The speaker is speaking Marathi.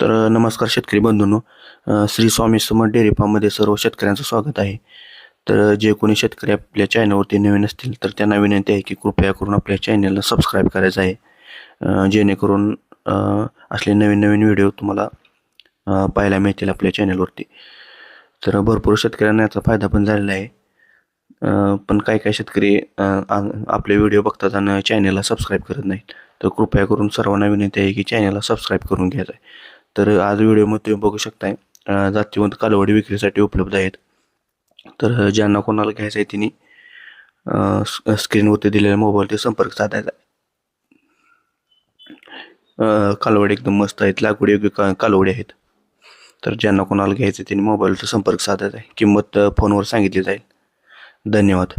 तर नमस्कार शेतकरी बंधूंनो. श्री स्वामी समर्थ डेअरी फार्ममध्ये सर्व शेतकऱ्यांचं स्वागत आहे. तर जे कोणी शेतकरी आपल्या चॅनलवरती नवीन असतील तर त्यांना विनंती आहे की कृपया करून आपल्या चॅनलला सबस्क्राईब करायचं आहे. जेणेकरून असले नवीन नवीन व्हिडिओ तुम्हाला पाहायला मिळतील आपल्या चॅनलवरती. तर भरपूर शेतकऱ्यांना याचा फायदा पण झालेला आहे. पण काही काही शेतकरी आपले व्हिडिओ बघतात आणि चॅनलला सबस्क्राईब करत नाहीत. तर कृपया करून सर्वांना विनंती आहे की चॅनलला सबस्क्राईब करून घ्यायचं आहे तर आज व्हिडिओमध्ये तुम्ही बघू शकताय जातीवंत कालवडी विक्रीसाठी उपलब्ध आहेत. तर ज्यांना कोणाला घ्यायचं आहे तिने स्क्रीनवरती दिलेल्या मोबाईलचे संपर्क साधायचा आहे. कालवडी एकदम मस्त आहेत लागवडी योग्य का कालवडी आहेत. तर ज्यांना कोणाला घ्यायचं आहे त्यांनी मोबाईलचा संपर्क साधायचा आहे. किंमत फोनवर सांगितली जाईल. धन्यवाद.